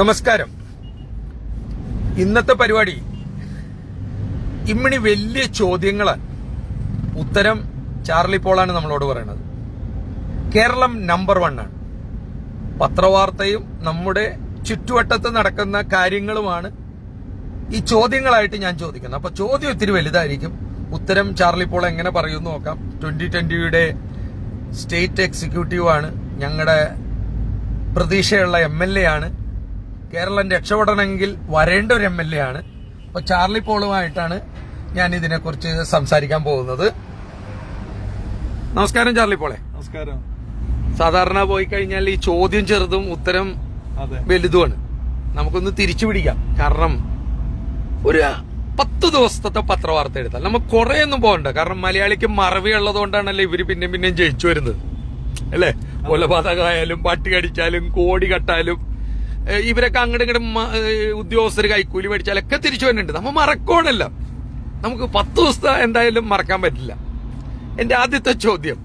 നമസ്കാരം. ഇന്നത്തെ പരിപാടി ഇമ്മിണി വലിയ ചോദ്യങ്ങളാണ്. ഉത്തരം ചാർലി പോളാണ് നമ്മളോട് പറയുന്നത് കേരളം നമ്പർ വൺ ആണ്. പത്രവാർത്തയും നമ്മുടെ ചുറ്റുവട്ടത്ത് നടക്കുന്ന കാര്യങ്ങളുമാണ് ഈ ചോദ്യങ്ങളായിട്ട് ഞാൻ ചോദിക്കുന്നത്. അപ്പൊ ചോദ്യം ഒത്തിരി വലുതായിരിക്കും. ഉത്തരം ചാർലി പോൾ എങ്ങനെ പറയുമെന്ന് നോക്കാം. ട്വന്റി ട്വന്റിയുടെ സ്റ്റേറ്റ് എക്സിക്യൂട്ടീവ് ആണ്. ഞങ്ങളുടെ പ്രതീക്ഷയുള്ള എം എൽ എ ആണ്. കേരളം രക്ഷപ്പെടണമെങ്കിൽ വരേണ്ട ഒരു എം എൽ എ ആണ്. അപ്പൊ ചാർലി പോളുമായിട്ടാണ് ഞാൻ ഇതിനെക്കുറിച്ച് സംസാരിക്കാൻ പോകുന്നത്. നമസ്കാരം ചാർലി പോളെ. നമസ്കാരം. സാധാരണ പോയി കഴിഞ്ഞാൽ ഈ ചോദ്യം ചെറുതും ഉത്തരം വലുതുമാണ്. നമുക്കൊന്ന് തിരിച്ചു പിടിക്കാം. കാരണം ഒരു പത്ത് ദിവസത്തെ പത്രവാർത്ത എടുത്താൽ നമുക്ക് കുറെ ഒന്നും പോകണ്ട. കാരണം മലയാളിക്ക് മറവി ഉള്ളതുകൊണ്ടാണല്ലോ ഇവർ പിന്നെയും പിന്നെയും ജയിച്ചു വരുന്നത്. അല്ലേ? കൊലപാതകമായാലും പട്ടി കടിച്ചാലും കോടി കട്ടാലും ഇവരൊക്കെ അങ്ങോട്ട് ഇങ്ങോട്ട് ഉദ്യോഗസ്ഥർ കൈക്കൂലി മേടിച്ചാലൊക്കെ തിരിച്ചു വരുന്നുണ്ട്. നമ്മൾ മറക്കോണല്ല. നമുക്ക് പത്ത് ദിവസത്തെ എന്തായാലും മറക്കാൻ പറ്റില്ല. എന്റെ ആദ്യത്തെ ചോദ്യം.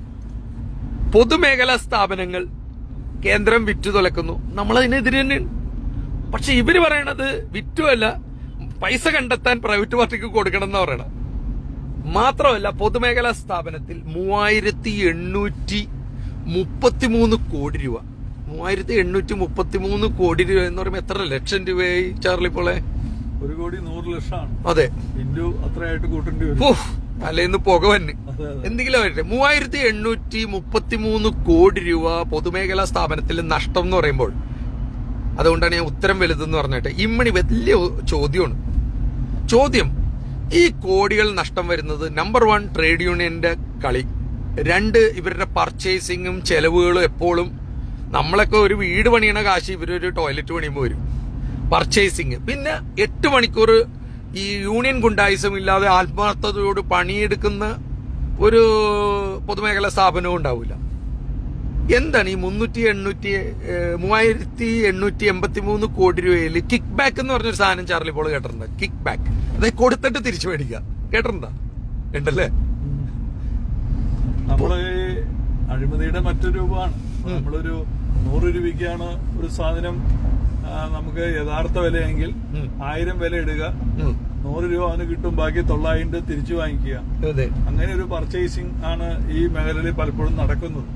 പൊതുമേഖലാ സ്ഥാപനങ്ങൾ കേന്ദ്രം വിറ്റു തുലക്കുന്നു. നമ്മൾ അതിനെതിരെ തന്നെയാണ്. പക്ഷെ ഇവർ പറയണത് വിറ്റുമല്ല പൈസ കണ്ടെത്താൻ പ്രൈവറ്റ് പാർട്ടിക്ക് കൊടുക്കണം എന്ന് പറയണം മാത്രമല്ല പൊതുമേഖലാ സ്ഥാപനത്തിൽ മൂവായിരത്തി എണ്ണൂറ്റി മുപ്പത്തിമൂന്ന് കോടി രൂപ. മൂവായിരത്തി എണ്ണൂറ്റി മുപ്പത്തി മൂന്ന് കോടി രൂപ എന്ന് പറയുമ്പോൾ എത്ര ലക്ഷം രൂപയായി ചാർലി പോളെ? ഒരു കോടി നൂറ് ലക്ഷമാണ്. അതെ. ഇൻഡു അത്രയായിട്ട് കൂട്ടേണ്ടി വരും. അല്ലെന്ന് തലേന്ന് പുക വന്ന് അതെ, അതെ. എന്തെങ്കിലും ആയിട്ട് മൂവായിരത്തി എണ്ണൂറ്റി മുപ്പത്തി മൂന്ന് കോടി രൂപ പൊതുമേഖലാ സ്ഥാപനത്തിൽ നഷ്ടം എന്ന് പറയുമ്പോൾ അതുകൊണ്ടാണ് ഞാൻ ഉത്തരം വലുതെന്ന് പറഞ്ഞിട്ട്. ഇമ്മണി വലിയ ചോദ്യമാണ്. ചോദ്യം ഈ കോടികൾ നഷ്ടം വരുന്നത് നമ്പർ വൺ ട്രേഡ് യൂണിയന്റെ കളി രണ്ട് ഇവരുടെ പർച്ചേസിങ്ങും ചെലവുകളും എപ്പോഴും നമ്മളൊക്കെ ഒരു വീട് പണിയണ കാശ് ഇവരൊരു ടോയ്ലറ്റ് പണിയുമ്പോൾ വരും. പർച്ചേസിങ് പിന്നെ എട്ട് മണിക്കൂർ ഈ യൂണിയൻ ഗുണ്ടായുസം ഇല്ലാതെ ആത്മാർത്ഥതയോട് പണിയെടുക്കുന്ന ഒരു പൊതുമേഖലാ സ്ഥാപനവും ഉണ്ടാവില്ല എന്താണ് ഈ മുന്നൂറ്റി എണ്ണൂറ്റി മൂവായിരത്തി എണ്ണൂറ്റി എൺപത്തി മൂന്ന് കോടി രൂപയിൽ കിക്ക് ബാക്ക് എന്ന് പറഞ്ഞൊരു സാധനം ചാർലി പോൾ കേട്ടിട്ടുണ്ട്? കിക്ക് ബാക്ക് അതായത് കൊടുത്തിട്ട് തിരിച്ചു മേടിക്കുക. കേട്ടിട്ടുണ്ടോ? ഉണ്ടല്ലേ? നമ്മൾ അഴിമതിയുടെ മറ്റൊരു രൂപമാണ്. നമ്മളൊരു നൂറ് രൂപയ്ക്കാണ് ഒരു സാധനം നമുക്ക് യഥാർത്ഥ വിലയെങ്കിൽ. ആയിരം വില ഇടുക. നൂറ് രൂപ അവന് കിട്ടും ബാക്കി തൊള്ളായിരം തിരിച്ചു വാങ്ങിക്കുക. അങ്ങനെ ഒരു പർച്ചേസിംഗ് ആണ് ഈ മേഖലയിൽ പലപ്പോഴും നടക്കുന്നത്.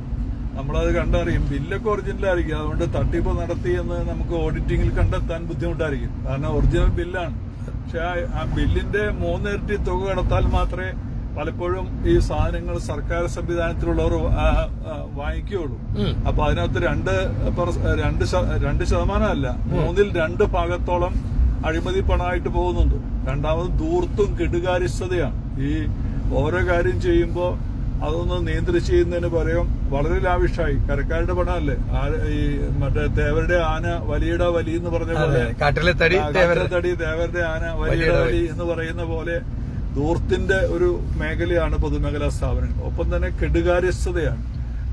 നമ്മളത് കണ്ടറിയും. ബില്ലൊക്കെ ഒറിജിനൽ ആയിരിക്കും. അതുകൊണ്ട് തട്ടിപ്പ് നടത്തി എന്ന് നമുക്ക് ഓഡിറ്റിംഗിൽ കണ്ടെത്താൻ ബുദ്ധിമുട്ടായിരിക്കും. കാരണം ഒറിജിനൽ ബില്ലാണ് പക്ഷെ ആ ബില്ലിന്റെ മൂന്നിരട്ടി തുക കടത്താൽ മാത്രമേ പലപ്പോഴും ഈ സാധനങ്ങൾ സർക്കാർ സംവിധാനത്തിലുള്ളവർ വാങ്ങിക്കുകയുള്ളൂ. അപ്പൊ അതിനകത്ത് രണ്ട് രണ്ട് രണ്ട് ശതമാനമല്ല മൂന്നിൽ രണ്ട് ഭാഗത്തോളം അഴിമതി പണമായിട്ട് പോകുന്നുണ്ട് രണ്ടാമത് ദൂർത്തും കെടുകാര്യസ്ഥതയാണ് ഈ ഓരോ കാര്യം ചെയ്യുമ്പോൾ അതൊന്ന് നിയന്ത്രിച്ച് ചെയ്യുന്നതിന് പകരം വളരെ ലാവിഷായി കരക്കാരുടെ പണമല്ലേ ഈ മറ്റേ തേവരുടെ ആന വലിയുടെ വലി എന്ന് പറഞ്ഞ പോലെ. കാട്ടിലെ തടി തേവരുടെ ആന വലിയുടെ വലിയുടെ വലി. വലി എന്ന് പറയുന്ന പോലെ ദൂർത്തിന്റെ ഒരു മേഖലയാണ് പൊതുമേഖലാ സ്ഥാപനങ്ങൾ. ഒപ്പം തന്നെ കെടുകാര്യസ്ഥതയാണ്.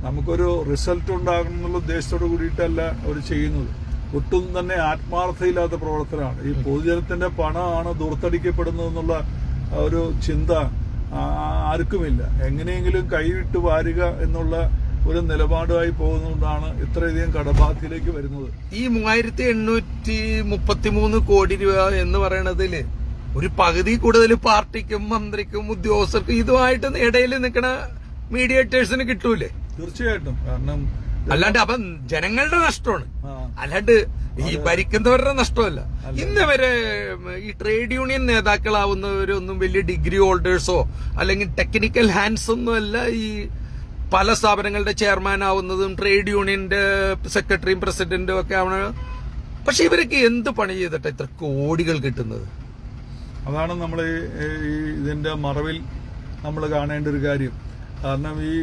നമുക്കൊരു റിസൾട്ട് ഉണ്ടാകണം എന്നുള്ള ഉദ്ദേശത്തോട് കൂടിയിട്ടല്ല അവർ ചെയ്യുന്നത്. ഒട്ടും തന്നെ ആത്മാർത്ഥയില്ലാത്ത പ്രവർത്തനമാണ്. ഈ പൊതുജനത്തിന്റെ പണമാണ് ദൂർത്തടിക്കപ്പെടുന്നതെന്നുള്ള ഒരു ചിന്ത ആർക്കുമില്ല. എങ്ങനെയെങ്കിലും കൈവിട്ട് വാരുക എന്നുള്ള ഒരു നിലപാടുമായി പോകുന്നതുകൊണ്ടാണ് ഇത്രയധികം കടബാധ്യയിലേക്ക് വരുന്നത്. ഈ മൂവായിരത്തി എണ്ണൂറ്റി മുപ്പത്തി മൂന്ന് കോടി രൂപ എന്ന് പറയണതിൽ ഒരു പകുതി കൂടുതൽ പാർട്ടിക്കും മന്ത്രിക്കും ഉദ്യോഗസ്ഥർക്കും ഇതുമായിട്ട് ഇടയിൽ നിൽക്കുന്ന മീഡിയേറ്റേഴ്സിന് കിട്ടൂലേ? തീർച്ചയായിട്ടും. കാരണം അല്ലാണ്ട് അപ്പം ജനങ്ങളുടെ നഷ്ടമാണ്. അല്ലാണ്ട് ഈ ഭരിക്കുന്നവരുടെ നഷ്ടമല്ല. ഇന്നവരെ ഈ ട്രേഡ് യൂണിയൻ നേതാക്കളാവുന്നവരൊന്നും വലിയ ഡിഗ്രി ഹോൾഡേഴ്സോ അല്ലെങ്കിൽ ടെക്നിക്കൽ ഹാൻഡ്സ് ഒന്നും അല്ല ഈ പല സ്ഥാപനങ്ങളുടെ ചെയർമാൻ ആവുന്നതും ട്രേഡ് യൂണിയന്റെ സെക്രട്ടറിയും പ്രസിഡന്റും ഒക്കെ ആവണ പക്ഷെ ഇവരൊക്കെ എന്ത് പണി ചെയ്തിട്ടാ ഇത്ര കോടികൾ കിട്ടുന്നത്? അതാണ് നമ്മൾ ഈ ഇതിന്റെ മറവിൽ നമ്മൾ കാണേണ്ട ഒരു കാര്യം. കാരണം ഈ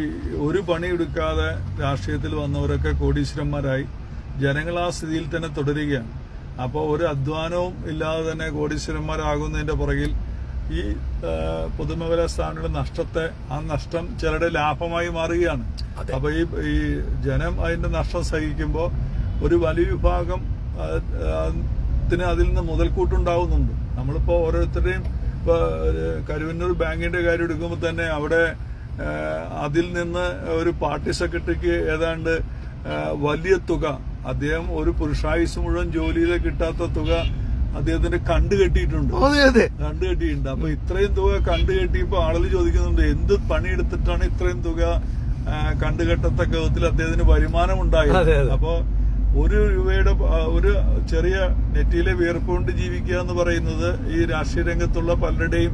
ഒരു പണിയെടുക്കാതെ രാഷ്ട്രീയത്തിൽ വന്നവരൊക്കെ കോടീശ്വരന്മാരായി ജനങ്ങൾ ആ സ്ഥിതിയിൽ തന്നെ തുടരുകയാണ്. അപ്പോൾ ഒരു അധ്വാനവും ഇല്ലാതെ തന്നെ കോടീശ്വരന്മാരാകുന്നതിന്റെ പുറകിൽ ഈ പൊതുമേഖലാ സ്ഥാപനങ്ങളുടെ നഷ്ടത്തെ ആ നഷ്ടം ചിലരുടെ ലാഭമായി മാറുകയാണ്. അപ്പോൾ അപ്പൊ ഈ ഈ ജനം അതിന്റെ നഷ്ടം സഹിക്കുമ്പോൾ ഒരു വലിയ വിഭാഗം ത്തിന് അതിൽ നിന്ന് മുതൽക്കൂട്ടുണ്ടാവുന്നുണ്ട്. നമ്മളിപ്പോ ഓരോരുത്തരുടെയും ഇപ്പൊ ഒരു കരുവന്നൂർ ബാങ്കിന്റെ കാര്യം എടുക്കുമ്പോൾ തന്നെ അവിടെ അതിൽ നിന്ന് ഒരു പാർട്ടി സെക്രട്ടറിക്ക് ഏതാണ്ട് വലിയ തുക അദ്ദേഹം ഒരു പുരുഷായുസ് മുഴുവൻ ജോലിയിൽ കിട്ടാത്ത തുക അദ്ദേഹത്തിന്റെ കണ്ടു കെട്ടിയിട്ടുണ്ട്. കണ്ടു കെട്ടിയിട്ടുണ്ട്. അപ്പൊ ഇത്രയും തുക കണ്ടു കെട്ടിയപ്പോ ആളുകൾ ചോദിക്കുന്നുണ്ട് എന്ത് പണിയെടുത്തിട്ടാണ് ഇത്രയും തുക കണ്ടുകെട്ടത്തക്ക കണ്ടു കെട്ടത്തക്ക വിധത്തിൽ അദ്ദേഹത്തിന് വരുമാനം ഉണ്ടായത്. അപ്പോ ഒരു രൂപയുടെ ഒരു ചെറിയ നെറ്റിയിലെ വിയർപ്പ് കൊണ്ട് ജീവിക്കുക എന്ന് പറയുന്നത് ഈ രാഷ്ട്രീയ രംഗത്തുള്ള പലരുടെയും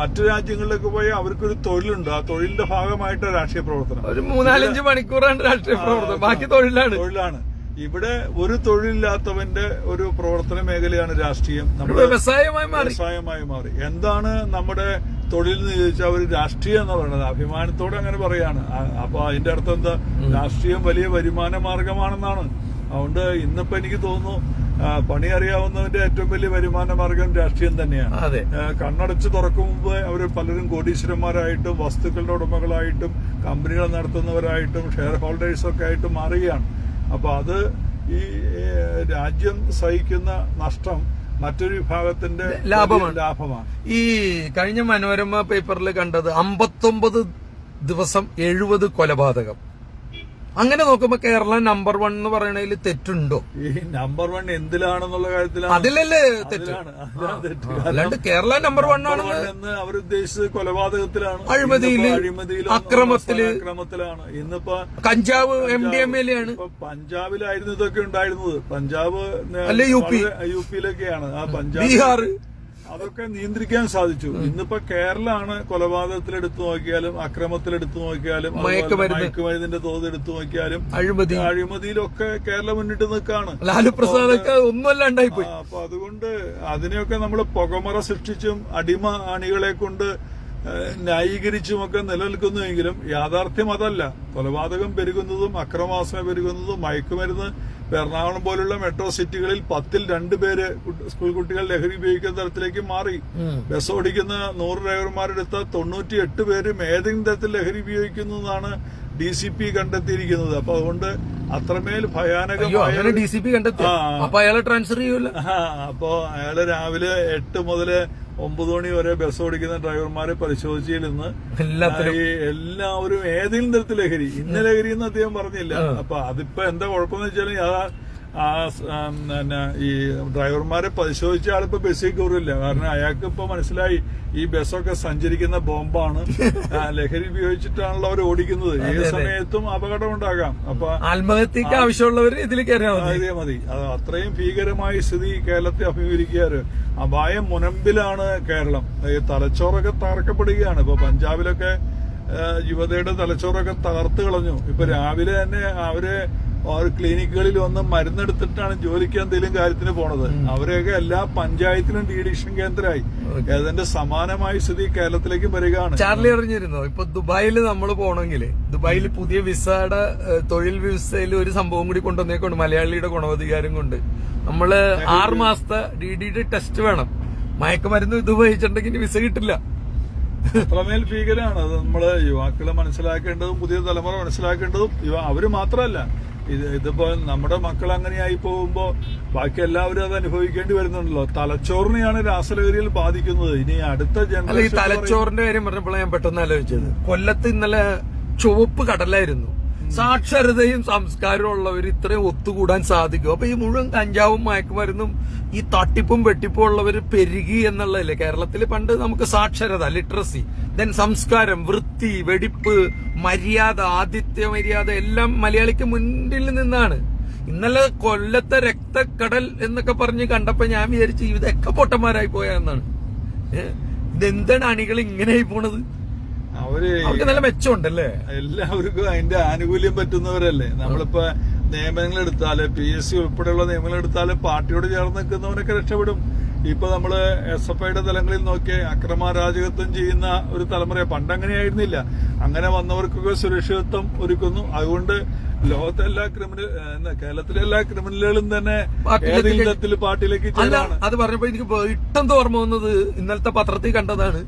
മറ്റു രാജ്യങ്ങളിലൊക്കെ പോയി അവർക്കൊരു തൊഴിലുണ്ട്. ആ തൊഴിലിന്റെ ഭാഗമായിട്ട് രാഷ്ട്രീയ പ്രവർത്തനം. ഒരു മൂന്നാലഞ്ച് മണിക്കൂറാണ് രാഷ്ട്രീയ പ്രവർത്തനം. ബാക്കി തൊഴിലാണ്. തൊഴിലാണ്. ഇവിടെ ഒരു തൊഴിലില്ലാത്തവന്റെ ഒരു പ്രവർത്തന മേഖലയാണ് രാഷ്ട്രീയം. നമ്മുടെ വ്യവസായമായി മാറി. വ്യവസായമായി മാറി. എന്താണ് നമ്മുടെ തൊഴിൽ എന്ന് ചോദിച്ചാൽ അവർ രാഷ്ട്രീയം എന്ന് പറയുന്നത്. അഭിമാനത്തോടെ അങ്ങനെ പറയാണ്. അപ്പൊ അതിന്റെ അർത്ഥം എന്താ? രാഷ്ട്രീയം വലിയ വരുമാന മാർഗമാണെന്നാണ്. അതുകൊണ്ട് ഇന്നിപ്പോ എനിക്ക് തോന്നുന്നു പണി അറിയാവുന്നവന്റെ ഏറ്റവും വലിയ വരുമാന മാർഗം രാഷ്ട്രീയം തന്നെയാണ്. അതെ. കണ്ണടച്ച് തുറക്കും മുമ്പ് അവർ പലരും കോടീശ്വരന്മാരായിട്ടും വസ്തുക്കളുടെ ഉടമകളായിട്ടും കമ്പനികൾ നടത്തുന്നവരായിട്ടും ഷെയർ ഹോൾഡേഴ്സ് ഒക്കെ ആയിട്ട് മാറുകയാണ്. അപ്പൊ അത് ഈ രാജ്യം സഹിക്കുന്ന നഷ്ടം മറ്റൊരു വിഭാഗത്തിന്റെ ലാഭമാണ്. ലാഭമാണ് ഈ കഴിഞ്ഞ മനോരമ പേപ്പറിൽ കണ്ടത് അമ്പത്തൊമ്പത് ദിവസം എഴുപത് കൊലപാതകം അങ്ങനെ നോക്കുമ്പോ കേരളം നമ്പർ വൺ എന്ന് പറയണതിൽ തെറ്റുണ്ടോ? ഈ നമ്പർ വൺ എന്തിലാണെന്നുള്ള കാര്യത്തിലാണ്. അതിലല്ലേ തെറ്റ്? അല്ലാണ്ട് കേരള നമ്പർ വൺ ആണ് ആണെന്ന് ഉദ്ദേശിച്ചത് അവരുദ്ദേശിച്ചത് കൊലപാതകത്തിലാണ്. അഴിമതിയിൽ, ഇന്നിപ്പോ അക്രമത്തിൽ, അക്രമത്തിലാണ്. ഇന്നിപ്പോ കഞ്ചാവ് എം ഡി എം എൽ ആണ്. പഞ്ചാബിലായിരുന്നു ഇതൊക്കെ ഉണ്ടായിരുന്നത്. പഞ്ചാബ് അല്ലെ യു പി? യു പിയിലൊക്കെയാണ് ആ പഞ്ചാബ് ബീഹാർ. അതൊക്കെ നിയന്ത്രിക്കാൻ സാധിച്ചു. ഇന്നിപ്പോ കേരളമാണ് കൊലപാതകത്തിൽ എടുത്തു നോക്കിയാലും അക്രമത്തിൽ എടുത്തു നോക്കിയാലും. മയക്കുമരുന്നിന്റെ തോത് എടുത്തു നോക്കിയാലും അഴിമതി. അഴിമതിയിലൊക്കെ കേരളം മുന്നിട്ട് നിൽക്കാണ്. ലാലു പ്രസാദൊക്കെ ഒന്നുമല്ലാണ്ടായി പോയി അപ്പൊ അതുകൊണ്ട് അതിനെയൊക്കെ നമ്മൾ പുകമറ സൃഷ്ടിച്ചും അടിമ അണികളെ കൊണ്ട് ന്യായീകരിച്ചും ഒക്കെ നിലനിൽക്കുന്നുവെങ്കിലും യാഥാർത്ഥ്യം അതല്ല. കൊലപാതകം പെരുകുന്നതും അക്രമാസന പെരുകുന്നതും മയക്കുമരുന്ന് ഇപ്പൊ എറണാകുളം പോലുള്ള മെട്രോ സിറ്റികളിൽ പത്തിൽ രണ്ട് പേര് സ്കൂൾ കുട്ടികൾ ലഹരി ഉപയോഗിക്കുന്ന തരത്തിലേക്ക് മാറി. ബസ് ഓടിക്കുന്ന നൂറ് ഡ്രൈവർമാരെടുത്ത തൊണ്ണൂറ്റി എട്ട് പേരും ഏതെങ്കിലും തരത്തിൽ ലഹരി ഉപയോഗിക്കുന്നു എന്നാണ് ഡി സി പി കണ്ടെത്തിയിരിക്കുന്നത്. അപ്പൊ അതുകൊണ്ട് അത്രമേൽ ഭയാനകമായ ഡി സി പി കണ്ടെത്തി. അപ്പൊ അയാളെ ട്രാൻസ്ഫർ ചെയ്യൂല. അപ്പൊ അയാൾ രാവിലെ എട്ട് മുതൽ ഒമ്പത് മണി വരെ ബസ് ഓടിക്കുന്ന ഡ്രൈവർമാരെ പരിശോധിച്ചതിൽ നിന്ന് എല്ലാവരും ഏതെങ്കിലും തരത്തിൽ ലഹരി ഇന്ന ലഹരി എന്ന് അദ്ദേഹം പറഞ്ഞില്ല. അപ്പൊ അതിപ്പോ എന്താ കുഴപ്പമെന്ന് വെച്ചാൽ പിന്നെ ഈ ഡ്രൈവർമാരെ പരിശോധിച്ച ആളിപ്പോ ബസ്സിൽ കയറില്ല കാരണം അയാൾക്ക് ഇപ്പൊ മനസ്സിലായി ഈ ബസ്സൊക്കെ സഞ്ചരിക്കുന്ന ബോംബാണ്. ലഹരി ഉപയോഗിച്ചിട്ടാണല്ലോ അവർ ഓടിക്കുന്നത്. ഏത് സമയത്തും അപകടം ഉണ്ടാകാം അപ്പൊ ആത്മഹത്യക്ക് ആവശ്യമുള്ളവർ ഇതിൽ അതേ മതി. അത് അത്രയും ഭീകരമായ സ്ഥിതി കേരളത്തെ അഭിമുഖീകരിക്കാറ്. അപായം മുനമ്പിലാണ് കേരളം. ഈ തലച്ചോറൊക്കെ തകർക്കപ്പെടുകയാണ്. ഇപ്പൊ പഞ്ചാബിലൊക്കെ ആ, യുവതയുടെ തലച്ചോറൊക്കെ തകർത്ത് കളഞ്ഞു. ഇപ്പൊ രാവിലെ തന്നെ അവർ ഓരോ ക്ലിനിക്കുകളിൽ വന്ന് മരുന്നെടുത്തിട്ടാണ് ജോലിക്ക് എന്തെങ്കിലും കാര്യത്തിന് പോണത്. അവരെയൊക്കെ എല്ലാ പഞ്ചായത്തിലും ഡീഡിഷൻ കേന്ദ്രമായി. അതിന്റെ സമാനമായ സ്ഥിതി കേരളത്തിലേക്ക് വരികയാണ്. ചാർലി അറിഞ്ഞിരുന്നോ? ഇപ്പൊ ദുബായിൽ നമ്മൾ പോണെങ്കിൽ ദുബായിൽ പുതിയ വിസയുടെ തൊഴിൽ വിസയിൽ ഒരു സംഭവം കൂടി കൊണ്ടുവന്നേക്കൊണ്ട് മലയാളിയുടെ ഗുണവധികാരം കൊണ്ട്. നമ്മൾ ആറ് മാസത്തെ ഡി ഡിയുടെ ടെസ്റ്റ് വേണം. മയക്കുമരുന്ന് ഇത് ഉപയോഗിച്ചിട്ടുണ്ടെങ്കിൽ വിസ കിട്ടില്ല. അത്രമേൽ ഭീകരമാണ് അത് നമ്മൾ യുവാക്കളെ മനസ്സിലാക്കേണ്ടതും പുതിയ തലമുറ മനസ്സിലാക്കേണ്ടതും അവർ മാത്രമല്ല. ഇത് ഇതിപ്പോ നമ്മുടെ മക്കൾ അങ്ങനെയായി പോകുമ്പോ ബാക്കി എല്ലാവരും അത് അനുഭവിക്കേണ്ടി വരുന്നുണ്ടല്ലോ. തലച്ചോറിനെയാണ് രാസലഹരിയിൽ ബാധിക്കുന്നത്. ഇനി അടുത്ത ജനറേഷൻ തലച്ചോറിന്റെ കാര്യം പറഞ്ഞപ്പോൾ ഞാൻ പെട്ടെന്ന് ആലോചിച്ചത്. കൊല്ലത്ത് ഇന്നലെ ചുവപ്പ് കടലായിരുന്നു. സാക്ഷരതയും സംസ്കാരവും ഉള്ളവർ ഇത്രയും ഒത്തുകൂടാൻ സാധിക്കും. അപ്പൊ ഈ മുഴുവൻ കഞ്ചാവും മയക്കുമരുന്നും ഈ തട്ടിപ്പും വെട്ടിപ്പും ഉള്ളവർ പെരുകി എന്നുള്ളതല്ലേ? കേരളത്തിൽ പണ്ട് നമുക്ക് സാക്ഷരത ലിറ്ററസി ദെൻ സംസ്കാരം വൃത്തി വെടിപ്പ് മര്യാദ ആതിഥ്യ മര്യാദ എല്ലാം മലയാളിക്ക് മുന്നിൽ നിന്നാണ്. ഇന്നലെ കൊല്ലത്തെ രക്തക്കടൽ എന്നൊക്കെ പറഞ്ഞ് കണ്ടപ്പോ ഞാൻ വിചാരിച്ചു ഇതൊക്കെ പൊട്ടന്മാരായി പോയെന്നാണ്? ഇതെന്താണ് അണികൾ ഇങ്ങനെയായി പോണത്? അവർക്ക് നല്ല മെച്ചമുണ്ടല്ലേ? എല്ലാവർക്കും അതിന്റെ ആനുകൂല്യം പറ്റുന്നവരല്ലേ. നമ്മളിപ്പോ നിയമങ്ങൾ എടുത്താൽ പി എസ് സി ഉൾപ്പെടെയുള്ള നിയമങ്ങൾ എടുത്താൽ പാർട്ടിയോട് ചേർന്ന് നിൽക്കുന്നവരൊക്കെ രക്ഷപ്പെടും. ഇപ്പൊ നമ്മൾ എസ് എഫ് ഐയുടെ തലങ്ങളിൽ നോക്കി അക്രമാരാജകത്വം ചെയ്യുന്ന ഒരു തലമുറ പണ്ട് അങ്ങനെയായിരുന്നില്ല അങ്ങനെ വന്നവർക്കൊക്കെ സുരക്ഷിതത്വം ഒരുക്കുന്നു. അതുകൊണ്ട് ലോകത്തെ എല്ലാ ക്രിമിനൽ കേരളത്തിലെ എല്ലാ ക്രിമിനലുകളും തന്നെ പാർട്ടിയിലേക്ക് ഏതെങ്കിലും തരത്തിൽ പാർട്ടിയിലേക്ക് അത് പറഞ്ഞപ്പോ എനിക്ക് ഇട്ടെന്ത് ഓർമ്മ വന്നത് ഇന്നലത്തെ പത്രത്തിൽ കണ്ടതാണ്.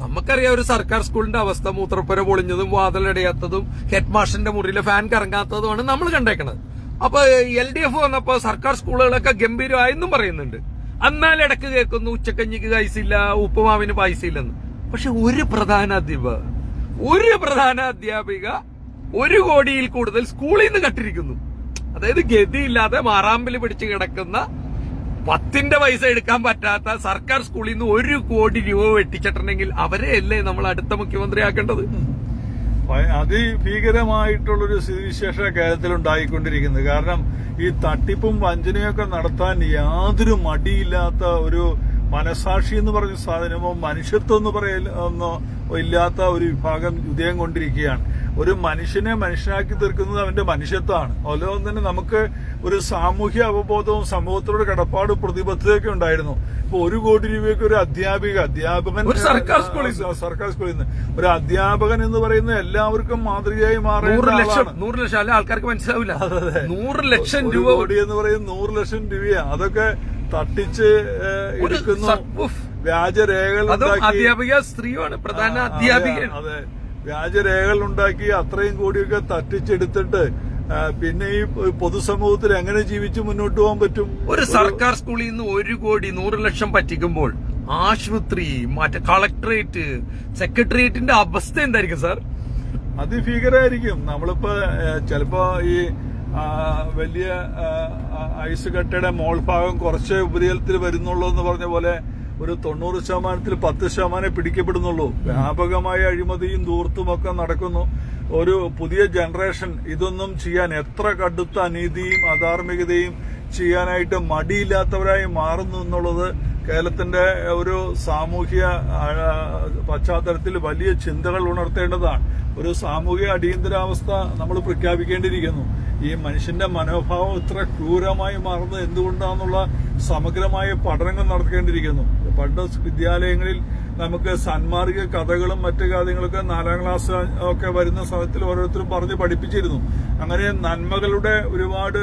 നമുക്കറിയാം ഒരു സർക്കാർ സ്കൂളിന്റെ അവസ്ഥ മൂത്രപ്പുര പൊളിഞ്ഞതും വാതിലടയാത്തതും ഹെഡ് മാഷിന്റെ മുറിയിലെ ഫാൻ കറങ്ങാത്തതുമാണ് നമ്മൾ കണ്ടേക്കണത്. അപ്പൊ എൽ ഡി എഫ് വന്നപ്പോ സർക്കാർ സ്കൂളുകളൊക്കെ ഗംഭീരമായെന്നും പറയുന്നുണ്ട്. എന്നാൽ ഇടയ്ക്ക് കേൾക്കുന്നു ഉച്ചക്കഞ്ഞിക്ക് പൈസയില്ല ഉപ്പുമാവിന് പൈസയില്ലെന്ന് പക്ഷെ ഒരു പ്രധാന അധ്യാപക ഒരു പ്രധാന അധ്യാപിക ഒരു കോടിയിൽ കൂടുതൽ സ്കൂളിൽ നിന്ന് കട്ടിരിക്കുന്നു. അതായത് ഗതിയില്ലാതെ മാറാമ്പിൽ പിടിച്ച് കിടക്കുന്ന പത്തിന്റെ പൈസ എടുക്കാൻ പറ്റാത്ത സർക്കാർ സ്കൂളിൽ നിന്ന് ഒരു കോടി രൂപ വെട്ടിച്ചിട്ടുണ്ടെങ്കിൽ അവരെ അല്ലേ നമ്മൾ അടുത്ത മുഖ്യമന്ത്രിയാക്കേണ്ടത്? അതിഭീകരമായിട്ടുള്ളൊരു കേരളത്തിൽ ഉണ്ടായിക്കൊണ്ടിരിക്കുന്നത്. കാരണം ഈ തട്ടിപ്പും വഞ്ചനയൊക്കെ നടത്താൻ യാതൊരു മടിയില്ലാത്ത ഒരു മനസാക്ഷി എന്ന് പറഞ്ഞ സാധനമോ മനുഷ്യത്വം എന്ന് പറയുന്ന ഇല്ലാത്ത ഒരു വിഭാഗം ഉദയം കൊണ്ടിരിക്കുകയാണ്. ഒരു മനുഷ്യനെ മനുഷ്യനാക്കി തീർക്കുന്നത് അവന്റെ മനുഷ്യത്വമാണ്. അതുപോലെ തന്നെ നമുക്ക് ഒരു സാമൂഹ്യ അവബോധവും സമൂഹത്തോട് കടപ്പാടും പ്രതിബദ്ധതയൊക്കെ ഉണ്ടായിരുന്നു. ഇപ്പൊ ഒരു കോടി രൂപയ്ക്ക് ഒരു അധ്യാപിക അധ്യാപകൻ സർക്കാർ സ്കൂളിൽ സർക്കാർ സ്കൂളിൽ നിന്ന് ഒരു അധ്യാപകൻ എന്ന് പറയുന്ന എല്ലാവർക്കും മാതൃകയായി മാറി നൂറ് ലക്ഷം. നൂറ് ലക്ഷം അല്ല ആൾക്കാർക്ക് മനസ്സിലാവില്ല. നൂറ് ലക്ഷം രൂപ കോടി എന്ന് പറയുന്നത് നൂറ് ലക്ഷം രൂപയാ. അതൊക്കെ തട്ടിച്ച് എടുക്കുന്നു. വ്യാജരേഖകൾ അധ്യാപിക സ്ത്രീയാണ് പ്രധാന അധ്യാപിക അതെ. വ്യാജരേഖകൾ ഉണ്ടാക്കി അത്രയും കോടിയൊക്കെ തട്ടിച്ചെടുത്തിട്ട് പിന്നെ ഈ പൊതുസമൂഹത്തിൽ എങ്ങനെ ജീവിച്ച് മുന്നോട്ട് പോകാൻ പറ്റും? ഒരു സർക്കാർ സ്കൂളിൽ നിന്ന് ഒരു കോടി നൂറ് ലക്ഷം പറ്റിക്കുമ്പോൾ ആശുപത്രി മറ്റേ കളക്ടറേറ്റ് സെക്രട്ടേറിയറ്റിന്റെ അവസ്ഥ എന്തായിരിക്കും സാർ? അതിഭീകരമായിരിക്കും നമ്മളിപ്പോ ചിലപ്പോ ഈ വലിയ ഐസ് കട്ടയുടെ മോൾ ഭാഗം കുറച്ച് ഉപരിതലത്തിൽ വരുന്നുള്ളൂ എന്ന് പറഞ്ഞ പോലെ ഒരു തൊണ്ണൂറ് ശതമാനത്തിൽ പത്ത് ശതമാനം പിടിക്കപ്പെടുന്നുള്ളൂ. വ്യാപകമായ അഴിമതിയും ദൂർത്തുമൊക്കെ നടക്കുന്നു. ഒരു പുതിയ ജനറേഷൻ ഇതൊന്നും ചെയ്യാൻ എത്ര കടുത്ത അനീതിയും അധാർമികതയും ചെയ്യാനായിട്ട് മടിയില്ലാത്തവരായി മാറുന്നു എന്നുള്ളത് കേരളത്തിന്റെ ഒരു സാമൂഹ്യ പശ്ചാത്തലത്തിൽ വലിയ ചിന്തകൾ ഉണർത്തേണ്ടതാണ്. ഒരു സാമൂഹിക അടിയന്തരാവസ്ഥ നമ്മൾ പ്രഖ്യാപിക്കേണ്ടിയിരിക്കുന്നു. ഈ മനുഷ്യന്റെ മനോഭാവം ഇത്ര ക്രൂരമായി മാറുന്നത് എന്തുകൊണ്ടാണെന്നുള്ള സമഗ്രമായ പഠനങ്ങൾ നടത്തേണ്ടിയിരിക്കുന്നു പണ്ട് വിദ്യാലയങ്ങളിൽ നമുക്ക് സന്മാർഗിക കഥകളും മറ്റു കാര്യങ്ങളൊക്കെ നാലാം ക്ലാസ് ഒക്കെ വരുന്ന സമയത്തിൽ ഓരോരുത്തരും പറഞ്ഞ് പഠിപ്പിച്ചിരുന്നു. അങ്ങനെ നന്മകളുടെ ഒരുപാട്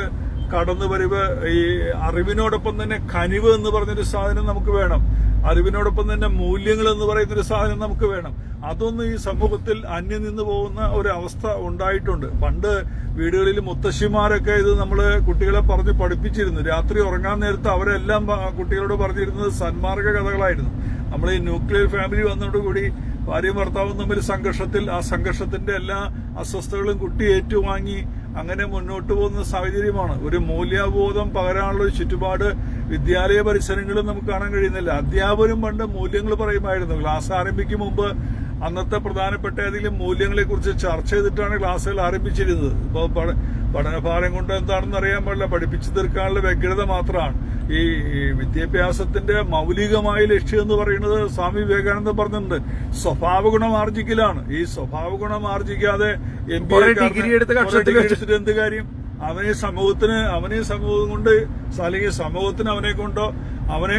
കടന്നുവരവ് ഈ അറിവിനോടൊപ്പം തന്നെ കനിവ് എന്ന് പറഞ്ഞൊരു സാധനം നമുക്ക് വേണം. അറിവിനോടൊപ്പം തന്നെ മൂല്യങ്ങൾ എന്ന് പറയുന്ന ഒരു സാധനം നമുക്ക് വേണം. അതൊന്നും ഈ സമൂഹത്തിൽ അന്യം നിന്ന് പോകുന്ന ഒരു അവസ്ഥ ഉണ്ടായിട്ടുണ്ട്. പണ്ട് വീടുകളിൽ മുത്തശ്ശിമാരൊക്കെ ഇത് നമ്മൾ കുട്ടികളെ പറഞ്ഞ് പഠിപ്പിച്ചിരുന്നു. രാത്രി ഉറങ്ങാൻ നേരത്ത് അവരെല്ലാം കുട്ടികളോട് പറഞ്ഞിരുന്നത് സന്മാർഗ കഥകളായിരുന്നു. നമ്മൾ ഈ ന്യൂക്ലിയർ ഫാമിലി വന്നതോടുകൂടി ഭാര്യയും ഭർത്താവും തമ്മിൽ സംഘർഷത്തിൽ ആ സംഘർഷത്തിന്റെ എല്ലാ അസ്വസ്ഥതകളും കുട്ടി ഏറ്റുവാങ്ങി അങ്ങനെ മുന്നോട്ട് പോകുന്ന സാഹചര്യമാണ്. ഒരു മൂല്യബോധം പകരാനുള്ള ഒരു ചുറ്റുപാട് വിദ്യാലയ പരിസരങ്ങളും നമുക്ക് കാണാൻ കഴിയുന്നില്ല. അധ്യാപകരും പണ്ട് മൂല്യങ്ങൾ പറയുമായിരുന്നു. ക്ലാസ് ആരംഭിക്കും മുമ്പ് അന്നത്തെ പ്രധാനപ്പെട്ട ഏതെങ്കിലും മൂല്യങ്ങളെ കുറിച്ച് ചർച്ച ചെയ്തിട്ടാണ് ക്ലാസ്സുകൾ ആരംഭിച്ചിരുന്നത്. ഇപ്പോൾ പഠ- പഠനഭാരം കൊണ്ട് എന്താണെന്ന് അറിയാൻ പാടില്ല. പഠിപ്പിച്ചു തീർക്കാനുള്ള വ്യഗ്രത മാത്രമാണ്. ഈ വിദ്യാഭ്യാസത്തിന്റെ മൗലികമായ ലക്ഷ്യം എന്ന് പറയുന്നത് സ്വാമി വിവേകാനന്ദൻ പറഞ്ഞിട്ടുണ്ട്. സ്വഭാവ ഗുണം ആർജിക്കലാണ്. ഈ സ്വഭാവ ഗുണം ആർജിക്കാതെ എം കുറെ ഡിഗ്രി എടുത്ത് കക്ഷത്തിൽ എടുത്തിട്ട് എന്ത് കാര്യം? അവനെ സമൂഹത്തിന് അവനെ സമൂഹം കൊണ്ട് അല്ലെങ്കിൽ സമൂഹത്തിന് അവനെ കൊണ്ടോ അവനെ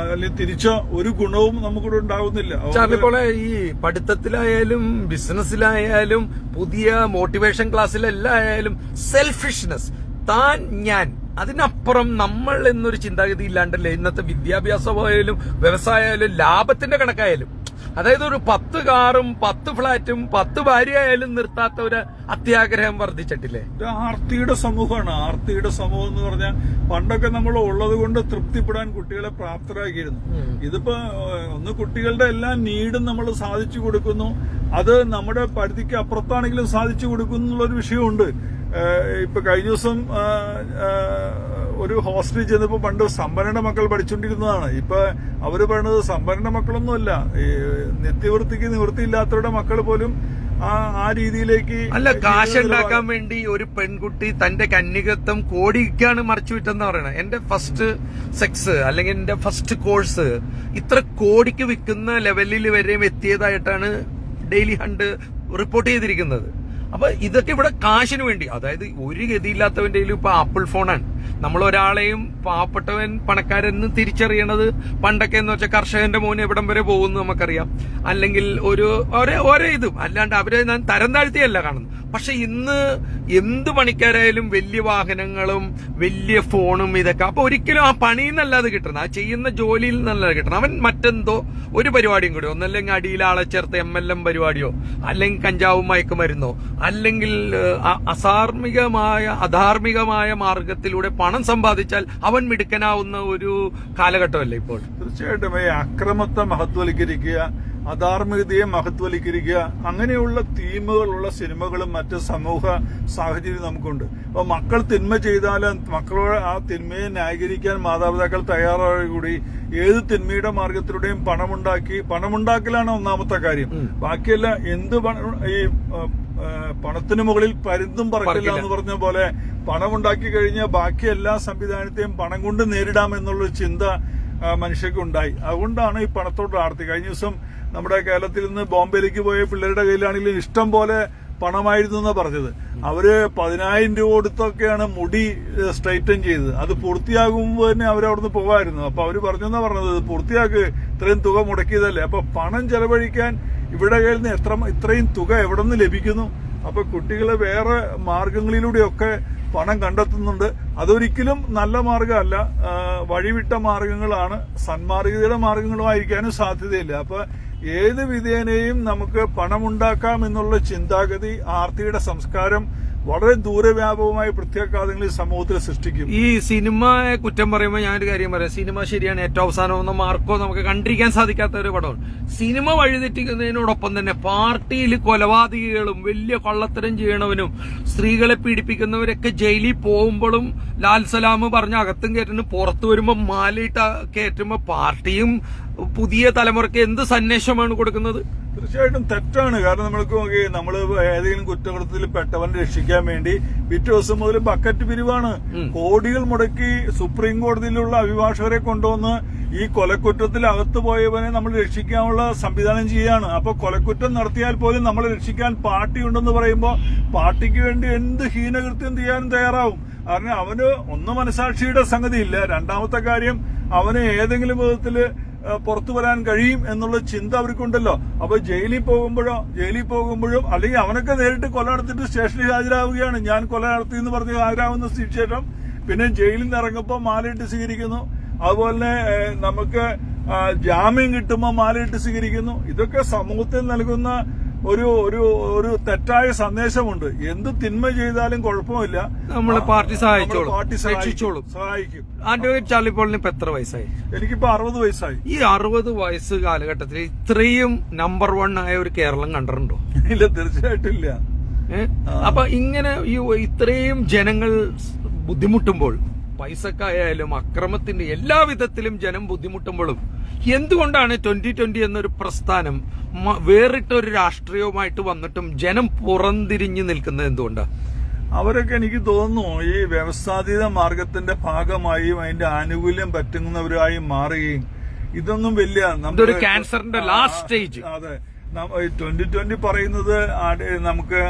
അല്ലെങ്കിൽ തിരിച്ചോ ഒരു ഗുണവും നമുക്കിവിടെ ഉണ്ടാവുന്നില്ല. ഈ പഠിത്തത്തിലായാലും ബിസിനസ്സിലായാലും പുതിയ മോട്ടിവേഷൻ ക്ലാസ്സിലെല്ലാം ആയാലും സെൽഫിഷ്നെസ് താൻ ഞാൻ അതിനപ്പുറം നമ്മൾ എന്നൊരു ചിന്താഗതി ഇല്ലാണ്ടല്ലേ? ഇന്നത്തെ വിദ്യാഭ്യാസമായാലും വ്യവസായമായാലും ലാഭത്തിന്റെ കണക്കായാലും. അതായത് ഒരു പത്ത് കാറും പത്ത് ഫ്ളാറ്റും പത്ത് ഭാര്യയായാലും നിർത്താത്ത ഒരു അത്യാഗ്രഹം വർദ്ധിച്ചിട്ടില്ലേ? ആർത്തിയുടെ സമൂഹമാണ്. ആർത്തിയുടെ സമൂഹം എന്ന് പറഞ്ഞാൽ പണ്ടൊക്കെ നമ്മൾ ഉള്ളത് കൊണ്ട് തൃപ്തിപ്പെടാൻ കുട്ടികളെ പ്രാപ്തരാക്കിയിരുന്നു. ഇതിപ്പോ ഒന്ന് കുട്ടികളുടെ എല്ലാ നീഡും നമ്മൾ സാധിച്ചു കൊടുക്കുന്നു. അത് നമ്മുടെ പരിധിക്ക് അപ്പുറത്താണെങ്കിലും സാധിച്ചു കൊടുക്കുന്നു എന്നുള്ളൊരു വിഷയമുണ്ട്. ഇപ്പൊ കഴിഞ്ഞ ദിവസം ഒരു ഹോസ്റ്റലിൽ ചെന്നപ്പോ പണ്ട് സംഭരണ മക്കൾ പഠിച്ചുകൊണ്ടിരുന്നതാണ്. ഇപ്പൊ അവർ പറയുന്നത് സംഭരണ മക്കളൊന്നുമല്ല. നിത്യവൃത്തിക്ക് നിവൃത്തിയില്ലാത്തവരുടെ മക്കൾ പോലും ആ ആ രീതിയിലേക്ക് അല്ല കാശ് ഉണ്ടാക്കാൻ വേണ്ടി ഒരു പെൺകുട്ടി തന്റെ കന്യകത്വം കോടിക്കാണ് മറച്ചു വിറ്റെന്ന് പറയണത് എന്റെ ഫസ്റ്റ് സെക്സ് അല്ലെങ്കിൽ എന്റെ ഫസ്റ്റ് കോഴ്സ് ഇത്ര കോടിക്ക് വിൽക്കുന്ന ലെവലിൽ വരെയും എത്തിയതായിട്ടാണ് ഡെയിലി ഹണ്ട് റിപ്പോർട്ട് ചെയ്തിരിക്കുന്നത്. അപ്പൊ ഇതൊക്കെ ഇവിടെ കാശിന് വേണ്ടി അതായത് ഒരു ഗതിയില്ലാത്തവന്റെ ഇപ്പൊ ആപ്പിൾ ഫോണാണ് നമ്മൾ ഒരാളെയും പാവപ്പെട്ടവൻ പണക്കാരെന്ന് തിരിച്ചറിയണത് പണ്ടൊക്കെ എന്ന് വെച്ചാൽ കർഷകന്റെ മോൻ എവിടം വരെ പോകുന്നു നമുക്കറിയാം. അല്ലെങ്കിൽ ഒരു ഒരേ ഒരേ ഇതും. അല്ലാണ്ട് അവരെ ഞാൻ തരം താഴ്ത്തിയല്ല കാണുന്നു പക്ഷെ ഇന്ന് എന്ത് പണിക്കാരായാലും വലിയ വാഹനങ്ങളും വലിയ ഫോണും ഇതൊക്കെ. അപ്പൊ ഒരിക്കലും ആ പണിയിൽ നിന്നല്ലാതെ കിട്ടണം. ആ ചെയ്യുന്ന ജോലിയിൽ നിന്നല്ലാതെ കിട്ടണം. അവൻ മറ്റെന്തോ ഒരു പരിപാടിയും കൂടി. ഒന്നല്ലെങ്കിൽ അടിയിൽ ആളെ ചേർത്ത് എം എൽ എം പരിപാടിയോ അല്ലെങ്കിൽ കഞ്ചാവും മയക്കുമരുന്നോ അല്ലെങ്കിൽ അസാർമികമായ അധാർമികമായ മാർഗത്തിലൂടെ പണം സമ്പാദിച്ചാൽ അവൻ മിടുക്കനാവുന്ന ഒരു കാലഘട്ടമല്ലേ ഇപ്പോൾ? തീർച്ചയായിട്ടും. ഈ അക്രമത്തെ മഹത്വവൽക്കരിക്കുക അധാർമികതയെ മഹത്വവൽക്കരിക്കുക അങ്ങനെയുള്ള തീമുകളുള്ള സിനിമകളും മറ്റ് സമൂഹ സാഹചര്യം നമുക്കുണ്ട്. അപ്പൊ മക്കൾ തിന്മ ചെയ്താൽ മക്കളോട് ആ തിന്മയെ ന്യായീകരിക്കാൻ മാതാപിതാക്കൾ തയ്യാറായ കൂടി ഏത് തിന്മയുടെ മാർഗത്തിലൂടെയും പണമുണ്ടാക്കി പണമുണ്ടാക്കലാണ് ഒന്നാമത്തെ കാര്യം. ബാക്കിയല്ല എന്ത് പണം ഈ പണത്തിന് മുകളിൽ പരുന്തും പറക്കില്ല എന്ന് പറഞ്ഞ പോലെ പണമുണ്ടാക്കി കഴിഞ്ഞ ബാക്കി എല്ലാ സംവിധാനത്തെയും പണം കൊണ്ട് നേരിടാം എന്നുള്ളൊരു ചിന്ത മനുഷ്യർക്ക് ഉണ്ടായി. അതുകൊണ്ടാണ് ഈ പണത്തോട് ആർത്തി. കഴിഞ്ഞ ദിവസം നമ്മുടെ കേരളത്തിൽ നിന്ന് ബോംബെയിലേക്ക് പോയ പിള്ളേരുടെ കയ്യിലാണെങ്കിലും ഇഷ്ടം പോലെ പണമായിരുന്നു എന്നാ പറഞ്ഞത്. അവർ പതിനായിരം രൂപ കൊടുത്തൊക്കെയാണ് മുടി സ്ട്രൈറ്റൻ ചെയ്തത്. അത് പൂർത്തിയാകുമ്പോൾ തന്നെ അവരവിടുന്ന് പോകായിരുന്നു അപ്പൊ അവർ പറഞ്ഞെന്നാ പറഞ്ഞത് "ഇത് പൂർത്തിയാക്ക് ഇത്രയും തുക മുടക്കിയതല്ലേ? അപ്പൊ പണം ചെലവഴിക്കാൻ ഇവിടെ കയ്യിൽ നിന്ന് എത്ര ഇത്രയും തുക എവിടെ നിന്ന് ലഭിക്കുന്നു? അപ്പൊ കുട്ടികളെ വേറെ മാർഗങ്ങളിലൂടെയൊക്കെ പണം കണ്ടെത്തുന്നുണ്ട്. അതൊരിക്കലും നല്ല മാർഗമല്ല. വഴിവിട്ട മാർഗങ്ങളാണ്. സന്മാർഗതയുടെ മാർഗങ്ങളുമായിരിക്കാനും സാധ്യതയില്ല. അപ്പൊ ഏത് വിധേനയും നമുക്ക് പണമുണ്ടാക്കാം എന്നുള്ള ചിന്താഗതി ആർത്തിയുടെ സംസ്കാരം വളരെ ദൂരവ്യാപകമായ പ്രത്യാഘാതങ്ങൾ ഈ സമൂഹത്തിൽ സൃഷ്ടിക്കും. ഈ സിനിമയെ കുറ്റം പറയുമ്പോൾ ഞാനൊരു കാര്യം പറയാം. സിനിമ ശരിയാണ് ഏറ്റവും അവസാനം ഒന്നും മാർക്കോ നമുക്ക് കണ്ടിരിക്കാൻ സാധിക്കാത്ത ഒരു പടമാണ്. സിനിമ വഴിതെറ്റിക്കുന്നതിനോടൊപ്പം തന്നെ പാർട്ടിയിൽ കൊലപാതകികളും വലിയ കള്ളത്തരം ചെയ്യണവനും സ്ത്രീകളെ പീഡിപ്പിക്കുന്നവരൊക്കെ ജയിലിൽ പോകുമ്പോഴും ലാൽ സലാം പറഞ്ഞ അകത്തും കയറ്റുന്നു പുറത്തു വരുമ്പോൾ മാലയിട്ട് കയറ്റുമ്പോൾ പാർട്ടിയും പുതിയ തലമുറയ്ക്ക് എന്ത് സന്ദേശമാണ് കൊടുക്കുന്നത്? തീർച്ചയായിട്ടും തെറ്റാണ്. കാരണം നമ്മൾക്ക് നമ്മൾ ഏതെങ്കിലും കുറ്റകൃത്യത്തിൽ പെട്ടവനെ രക്ഷിക്കാൻ വേണ്ടി പിറ്റേ ദിവസം മുതൽ ബക്കറ്റ് പിരിവാണ്. കോടികൾ മുടക്കി സുപ്രീം കോടതിയിലുള്ള അഭിഭാഷകരെ കൊണ്ടുവന്ന് ഈ കൊലക്കുറ്റത്തിൽ അകത്ത് പോയവനെ നമ്മൾ രക്ഷിക്കാനുള്ള സംവിധാനം ചെയ്യാണ്. അപ്പൊ കൊലക്കുറ്റം നടത്തിയാൽ പോലും നമ്മൾ രക്ഷിക്കാൻ പാർട്ടി ഉണ്ടെന്ന് പറയുമ്പോൾ പാർട്ടിക്ക് വേണ്ടി എന്ത് ഹീനകൃത്യം ചെയ്യാനും തയ്യാറാവും. കാരണം അവന് ഒന്ന് മനസാക്ഷിയുടെ സംഗതിയില്ല. രണ്ടാമത്തെ കാര്യം അവന് ഏതെങ്കിലും വിധത്തിൽ പുറത്തു വരാൻ കഴിയും എന്നുള്ള ചിന്ത അവർക്കുണ്ടല്ലോ. അപ്പൊ ജയിലിൽ പോകുമ്പോഴോ ജയിലിൽ പോകുമ്പോഴും അല്ലെങ്കിൽ അവനൊക്കെ നേരിട്ട് കൊല നടത്തിയിട്ട് സ്റ്റേഷനിൽ ഹാജരാകുകയാണ് ഞാൻ കൊല നടത്തി എന്ന് പറഞ്ഞ് ഹാജരാകുന്ന ശേഷം പിന്നെ ജയിലിൽ നിന്ന് ഇറങ്ങുമ്പോൾ മാലയിട്ട് സ്വീകരിക്കുന്നു. അതുപോലെ നമുക്ക് ജാമ്യം കിട്ടുമ്പോൾ മാലയിട്ട് സ്വീകരിക്കുന്നു. ഇതൊക്കെ സമൂഹത്തിൽ നൽകുന്ന ഒരു ഒരു ഒരു തെറ്റായ സന്ദേശമുണ്ട്. എന്ത് തിന്മ ചെയ്താലും കുഴപ്പമില്ല. നമ്മളെ പാർട്ടി സഹായിച്ചോളും. പാർട്ടി സഹായിച്ചോളും സഹായിക്കും. അഡ്വക്കേറ്റ് ചാർലി പോളിന് ഇപ്പൊ എത്ര വയസ്സായി? എനിക്കിപ്പോ അറുപത് വയസ്സായി. ഈ അറുപത് വയസ്സ് കാലഘട്ടത്തിൽ ഇത്രയും നമ്പർ വൺ ആയ ഒരു കേരളം കണ്ടിട്ടുണ്ടോ? ഇല്ല തീർച്ചയായിട്ടും ഇല്ല. അപ്പൊ ഇങ്ങനെ ഈ ഇത്രയും ജനങ്ങൾ ബുദ്ധിമുട്ടുമ്പോൾ പൈസക്കായാലും അക്രമത്തിന്റെ എല്ലാവിധത്തിലും ജനം ബുദ്ധിമുട്ടുമ്പോഴും എന്തുകൊണ്ടാണ് ട്വന്റി ട്വന്റി എന്നൊരു പ്രസ്ഥാനം വേറിട്ടൊരു വേറിട്ട ഒരു രാഷ്ട്രീയവുമായിട്ട് വന്നിട്ടും ജനം പുറംതിരിഞ്ഞു നിൽക്കുന്നത് എന്തുകൊണ്ടാണ് അവരൊക്കെ എനിക്ക് തോന്നുന്നു ഈ വ്യവസ്ഥാതീത മാർഗത്തിന്റെ ഭാഗമായും അതിന്റെ ആനുകൂല്യം പറ്റുന്നവരായി മാറുകയും ഇതൊന്നും വലിയ നമ്മുടെ- ക്യാൻസറിന്റെ ലാസ്റ്റ് സ്റ്റേജ് അതെ. ട്വന്റി ട്വന്റി പറയുന്നത് നമുക്ക്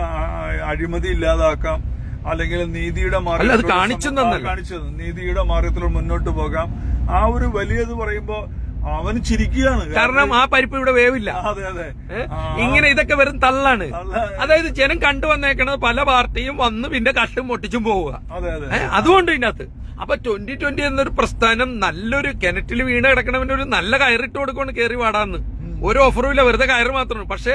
അഴിമതി ഇല്ലാതാക്കാം. അല്ലെങ്കിൽ നീതിയുടെ മാർഗത്തിലൂടെ കാണിച്ചു കാണിച്ചത് നീതിയുടെ മാർഗത്തിലൂടെ മുന്നോട്ട് പോകാം. ആ ഒരു വലിയത് പറയുമ്പോ അവൻ ചിരിക്കുകയാണ്. കാരണം ആ പരിപ്പ് ഇവിടെ വേവില്ല. അതെ അതെ. ഇങ്ങനെ ഇതൊക്കെ വെറും തള്ളാണ്. അതായത് ജനം കണ്ടുവന്നേക്കണത് പല പാർട്ടിയും വന്ന് പിന്നെ കട്ടും പൊട്ടിച്ചും പോവുക. അതെ അതെ. ഏ, അതുകൊണ്ട് ഇതിനകത്ത്. അപ്പൊ ട്വന്റി ട്വന്റി എന്നൊരു പ്രസ്ഥാനം നല്ലൊരു കിണറ്റിൽ വീണ് കിടക്കണവന് ഒരു നല്ല കയറിട്ട് കൊടുക്കണം കയറി വാടാന്ന്. ഒരു ഓഫറും ഇല്ല വെറുതെ കയറ് മാത്രമാണ്. പക്ഷെ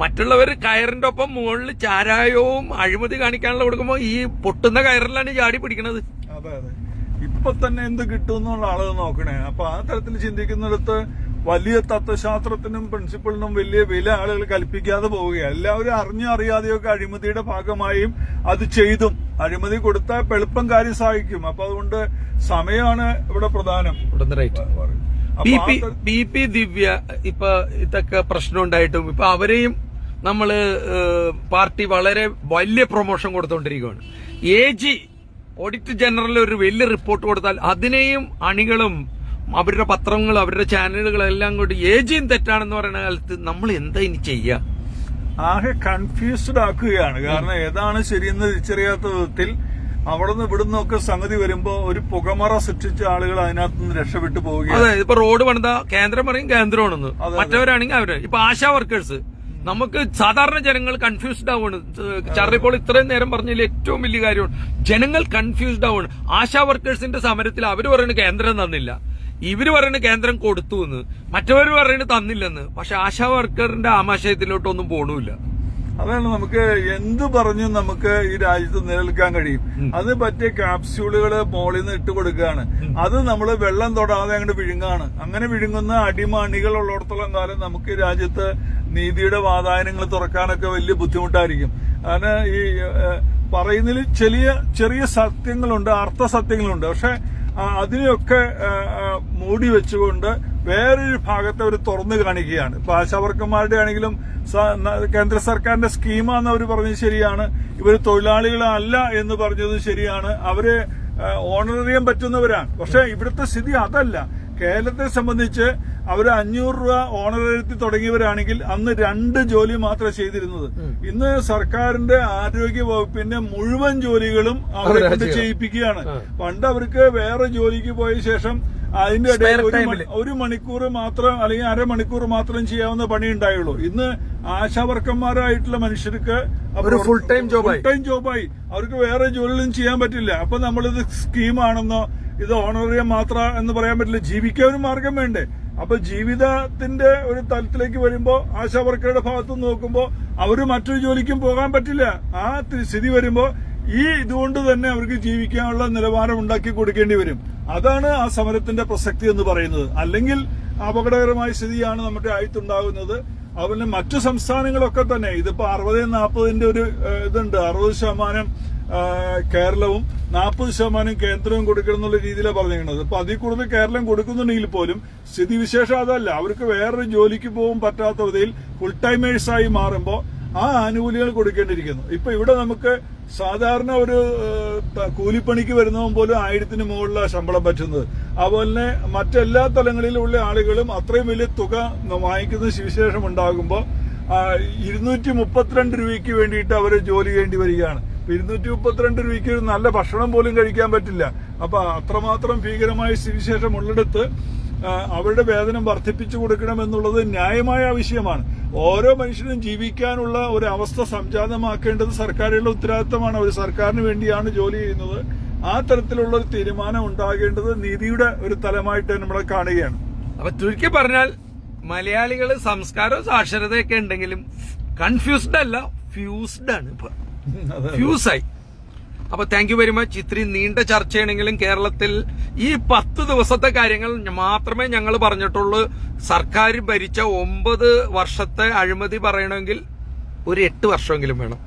മറ്റുള്ളവർ കയറിന്റെ ഒപ്പം മുകളിൽ ചാരായവും അഴിമതി കാണിക്കാനുള്ള കൊടുക്കുമ്പോൾ ഈ പൊട്ടുന്ന കയറിലാണ് ഈ ചാടി പിടിക്കുന്നത് അതെ അതെ. ഇപ്പൊ തന്നെ എന്ത് കിട്ടും എന്നുള്ള ആളുകൾ നോക്കണേ. അപ്പൊ ആ തരത്തിൽ ചിന്തിക്കുന്നിടത്ത് വലിയ തത്വശാസ്ത്രത്തിനും പ്രിൻസിപ്പിളിനും വലിയ വില ആളുകൾ കൽപ്പിക്കാതെ പോവുകയാണ് എല്ലാവരും അറിഞ്ഞോ അറിയാതെയൊക്കെ അഴിമതിയുടെ ഭാഗമായും അത് ചെയ്തും. അഴിമതി കൊടുത്താൽ പെളുപ്പം എളുപ്പം കാര്യം സാധിക്കും അപ്പൊ അതുകൊണ്ട് സമയമാണ് ഇവിടെ പ്രധാനം. ബി പി ദിവ്യ ഇപ്പൊ ഇതൊക്കെ പ്രശ്നം ഉണ്ടായിട്ടും. ഇപ്പൊ അവരെയും നമ്മൾ പാർട്ടി വളരെ വലിയ പ്രൊമോഷൻ കൊടുത്തുകൊണ്ടിരിക്കുകയാണ് എ ജി ഓഡിറ്റ് ജനറൽ ഒരു വലിയ റിപ്പോർട്ട് കൊടുത്താൽ അതിനെയും അണികളും അവരുടെ പത്രങ്ങൾ അവരുടെ ചാനലുകളും എല്ലാം കൂടി എ ജിയും തെറ്റാണെന്ന് പറയുന്ന കാലത്ത് നമ്മൾ എന്താ ഇനി ചെയ്യുക ആകെ കൺഫ്യൂസ്ഡ് ആക്കുകയാണ്. കാരണം ഏതാണ് ശരിയെന്ന് തിരിച്ചറിയാത്ത വിധത്തിൽ അവിടെ നിന്ന് ഇവിടെ നിന്നൊക്കെ സംഗതി വരുമ്പോ ഒരു പുകമറ സൃഷ്ടിച്ച ആളുകൾ അതിനകത്ത് നിന്ന് രക്ഷപ്പെട്ടു പോവുകയാണ്. അതെ ഇപ്പൊ റോഡ് പണിത കേന്ദ്രം പറയും കേന്ദ്രമാണെന്ന്. മറ്റവരാണെങ്കിൽ അവർ. ഇപ്പൊ ആശാ വർക്കേഴ്സ് നമുക്ക് സാധാരണ ജനങ്ങൾ കൺഫ്യൂസ്ഡ് ആവുകയാണ്. ചാറിപ്പോൾ ഇത്രയും നേരം പറഞ്ഞതിൽ ഏറ്റവും വലിയ കാര്യമാണ്. ജനങ്ങൾ കൺഫ്യൂസ്ഡ് ആവുകയാണ്. ആശാ വർക്കേഴ്സിന്റെ സമരത്തിൽ അവർ പറയുന്നത് കേന്ദ്രം തന്നില്ല. ഇവർ പറയുന്നത് കേന്ദ്രം കൊടുത്തു എന്ന്. മറ്റവര് പറയുന്നത് തന്നില്ലെന്ന്. പക്ഷെ ആശാ വർക്കറിന്റെ ആമാശയത്തിലോട്ടൊന്നും പോണില്ല അതാണ് നമുക്ക് എന്ത് പറഞ്ഞും നമുക്ക് ഈ രാജ്യത്ത് നിലനിൽക്കാൻ കഴിയും. അത് പറ്റിയ കാപ്സ്യൂളുകൾ മോളിൽ നിന്ന് ഇട്ട് കൊടുക്കുകയാണ്. അത് നമ്മൾ വെള്ളം തൊടാതെ അങ്ങോട്ട് വിഴുങ്ങാണ്. അങ്ങനെ വിഴുങ്ങുന്ന അടിമണികൾ ഉള്ളിടത്തോളം കാലം നമുക്ക് രാജ്യത്ത് നീതിയുടെ വാതായനങ്ങൾ തുറക്കാനൊക്കെ വലിയ ബുദ്ധിമുട്ടായിരിക്കും. അതിന് ഈ പറയുന്നതിൽ ചെറിയ ചെറിയ സത്യങ്ങളുണ്ട് അർത്ഥസത്യങ്ങളുണ്ട്. പക്ഷെ ആ, അതിനെയൊക്കെ മൂടി വെച്ചുകൊണ്ട് വേറൊരു ഭാഗത്തെ അവർ തുറന്നു കാണിക്കുകയാണ്. ഇപ്പൊ ആശാവർക്കന്മാരുടെ ആണെങ്കിലും കേന്ദ്ര സർക്കാരിന്റെ സ്കീമാന്ന് അവർ പറഞ്ഞത് ശരിയാണ്. ഇവർ തൊഴിലാളികളല്ല എന്ന് പറഞ്ഞത് ശരിയാണ്. അവർ ഓണറേറിയം പറ്റുന്നവരാണ്. പക്ഷെ ഇവിടുത്തെ സ്ഥിതി അതല്ല. കേരളത്തെ സംബന്ധിച്ച് അവർ അഞ്ഞൂറ് രൂപ ഓണറേറിയത്തിൽ തുടങ്ങിയവരാണെങ്കിൽ അന്ന് രണ്ട് ജോലി മാത്രമേ ചെയ്തിരുന്നത്. ഇന്ന് സർക്കാരിന്റെ ആരോഗ്യ വകുപ്പിന്റെ മുഴുവൻ ജോലികളും അവരെ കൊണ്ട് ചെയ്യിപ്പിക്കുകയാണ്. പണ്ട് അവർക്ക് വേറെ ജോലിക്ക് പോയ ശേഷം അതിന്റെ ഇടയിൽ ഒരു മണിക്കൂർ മാത്രം അല്ലെങ്കിൽ അരമണിക്കൂർ മാത്രം ചെയ്യാവുന്ന പണി ഉണ്ടായുള്ളൂ. ഇന്ന് ആശാവർക്കന്മാരായിട്ടുള്ള മനുഷ്യർക്ക് ഒരു full time job. Full time ജോബായി അവർക്ക് വേറെ ജോലിയൊന്നും ചെയ്യാൻ പറ്റില്ല. അപ്പൊ നമ്മളിത് സ്കീമാണെന്നോ ഇത് ഓണറിയം മാത്ര എന്ന് പറയാൻ പറ്റില്ല. ജീവിക്കാൻ ഒരു മാർഗം വേണ്ടേ. അപ്പൊ ജീവിതത്തിന്റെ ഒരു തലത്തിലേക്ക് വരുമ്പോ ആശാവർക്കറുടെ ഭാഗത്ത് നിന്ന് നോക്കുമ്പോ അവർ മറ്റൊരു ജോലിക്കും പോകാൻ പറ്റില്ല. ആ സ്ഥിതി വരുമ്പോ ഈ ഇതുകൊണ്ട് തന്നെ അവർക്ക് ജീവിക്കാനുള്ള നിലവാരം ഉണ്ടാക്കി കൊടുക്കേണ്ടി വരും. അതാണ് ആ സമരത്തിന്റെ പ്രസക്തി എന്ന് പറയുന്നത്. അല്ലെങ്കിൽ അപകടകരമായ സ്ഥിതിയാണ് നമ്മുടെ ആയിട്ടുണ്ടാകുന്നത് അതുപോലെ മറ്റു സംസ്ഥാനങ്ങളൊക്കെ തന്നെ ഇതിപ്പോ അറുപത് നാൽപ്പതിന്റെ ഒരു ഇതുണ്ട്. അറുപത് ശതമാനം കേരളവും നാൽപ്പത് ശതമാനം കേന്ദ്രവും കൊടുക്കണം എന്നുള്ള രീതിയിലാണ് പറഞ്ഞിരിക്കുന്നത്. അപ്പൊ അതിൽ കൂടുതൽ കേരളം കൊടുക്കുന്നുണ്ടെങ്കിൽ പോലും സ്ഥിതിവിശേഷം അതല്ല. അവർക്ക് വേറൊരു ജോലിക്ക് പോകും പറ്റാത്ത വിധയിൽ ഫുൾ ടൈമേഴ്സായി മാറുമ്പോൾ ആ ആനുകൂല്യങ്ങൾ കൊടുക്കേണ്ടിയിരിക്കുന്നു. ഇപ്പൊ ഇവിടെ നമുക്ക് സാധാരണ ഒരു കൂലിപ്പണിക്ക് വരുന്നവൻ പോലും ആയിരത്തിന് മുകളിലാണ് ശമ്പളം പറ്റുന്നത്. അതുപോലെ തന്നെ മറ്റെല്ലാ തലങ്ങളിലുള്ള ആളുകളും അത്രയും വലിയ തുക വാങ്ങിക്കുന്ന സുവിശേഷം ഉണ്ടാകുമ്പോൾ ഇരുന്നൂറ്റി മുപ്പത്തിരണ്ട് രൂപയ്ക്ക് വേണ്ടിയിട്ട് അവർ ജോലി ചെയ്യേണ്ടി വരികയാണ്. ഇരുന്നൂറ്റി മുപ്പത്തിരണ്ട് രൂപയ്ക്ക് ഒരു നല്ല ഭക്ഷണം പോലും കഴിക്കാൻ പറ്റില്ല. അപ്പൊ അത്രമാത്രം ഭീകരമായ സുവിശേഷം ഉള്ളിടത്ത് അവരുടെ വേതനം വർദ്ധിപ്പിച്ചു കൊടുക്കണം എന്നുള്ളത് ന്യായമായ ആവശ്യമാണ് ഓരോ മനുഷ്യനും ജീവിക്കാനുള്ള ഒരു അവസ്ഥ സംജാതമാക്കേണ്ടത് സർക്കാരുകളുടെ ഉത്തരവാദിത്തമാണ്. ഒരു സർക്കാരിന് വേണ്ടിയാണ് ജോലി ചെയ്യുന്നത്. ആ തരത്തിലുള്ള ഒരു തീരുമാനം ഉണ്ടാകേണ്ടത് നീതിയുടെ ഒരു തലമായിട്ട് നമ്മളെ കാണുകയാണ്. അപ്പൊ ചുരുക്കി പറഞ്ഞാൽ മലയാളികൾ സംസ്കാരവും സാക്ഷരതയൊക്കെ ഉണ്ടെങ്കിലും കൺഫ്യൂസ്ഡ് അല്ല ഫ്യൂസ്ഡ് ആണ് ഇപ്പൊ. ഫ്യൂസായി അപ്പൊ താങ്ക് യു വെരി മച്ച് ഇത്രയും നീണ്ട ചർച്ചയാണെങ്കിലും കേരളത്തിൽ ഈ പത്ത് ദിവസത്തെ കാര്യങ്ങൾ മാത്രമേ ഞങ്ങൾ പറഞ്ഞിട്ടുള്ളൂ. സർക്കാർ ഭരിച്ച ഒമ്പത് വർഷത്തെ അഴിമതി പറയണമെങ്കിൽ ഒരു എട്ട് വർഷമെങ്കിലും വേണം.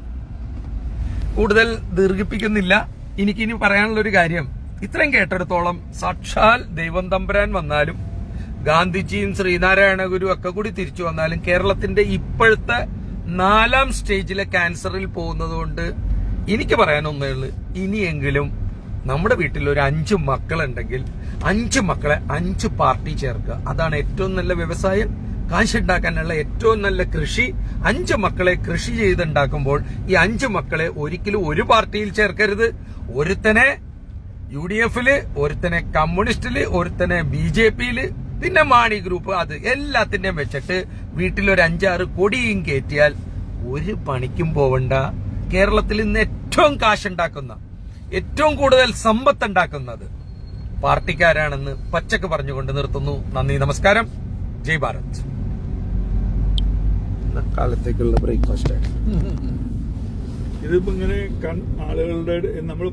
കൂടുതൽ ദീർഘിപ്പിക്കുന്നില്ല. എനിക്കിനി പറയാനുള്ള ഒരു കാര്യം. ഇത്രയും കേട്ടെടുത്തോളം സാക്ഷാൽ ദൈവം തമ്പുരാൻ വന്നാലും ഗാന്ധിജിയും ശ്രീനാരായണ ഗുരു ഒക്കെ കൂടി തിരിച്ചു വന്നാലും കേരളത്തിന്റെ ഇപ്പോഴത്തെ നാലാം സ്റ്റേജിലെ ക്യാൻസറിൽ പോകുന്നത് കൊണ്ട് എനിക്ക് പറയാനൊന്നേ ഉള്ളൂ. ഇനിയെങ്കിലും നമ്മുടെ വീട്ടിൽ ഒരു അഞ്ച് മക്കളുണ്ടെങ്കിൽ അഞ്ച് മക്കളെ അഞ്ച് പാർട്ടി ചേർക്കുക. അതാണ് ഏറ്റവും നല്ല വ്യവസായം. കാശുണ്ടാക്കാനുള്ള ഏറ്റവും നല്ല കൃഷി. അഞ്ച് മക്കളെ കൃഷി ചെയ്തുണ്ടാക്കുമ്പോൾ ഈ അഞ്ച് മക്കളെ ഒരിക്കലും ഒരു പാർട്ടിയിൽ ചേർക്കരുത്. ഒരുത്തനെ യു ഡി എഫിൽ ഒരുത്തനെ കമ്മ്യൂണിസ്റ്റിൽ ഒരുത്തനെ ബി ജെ പിയിൽ പിന്നെ മാണി ഗ്രൂപ്പ് അത് എല്ലാത്തിന്റെയും വെച്ചിട്ട് വീട്ടിൽ ഒരു അഞ്ചാറ് കൊടിയും കയറ്റിയാൽ ഒരു പണിക്കും പോവണ്ട. കേരളത്തിൽ ഇന്ന് ഏറ്റവും കാശുണ്ടാക്കുന്ന ഏറ്റവും കൂടുതൽ സമ്പത്ത് ഉണ്ടാക്കുന്നത് പാർട്ടിക്കാരാണെന്ന് പച്ചക്ക് പറഞ്ഞുകൊണ്ട് നിർത്തുന്നു. നന്ദി നമസ്കാരം. ജയ് ഭാരത്. കാലത്തേക്കുള്ള ബ്രേക്ക്ഫാസ്റ്റ് ഇതിപ്പോ ഇങ്ങനെ ആളുകളുടെ നമ്മൾ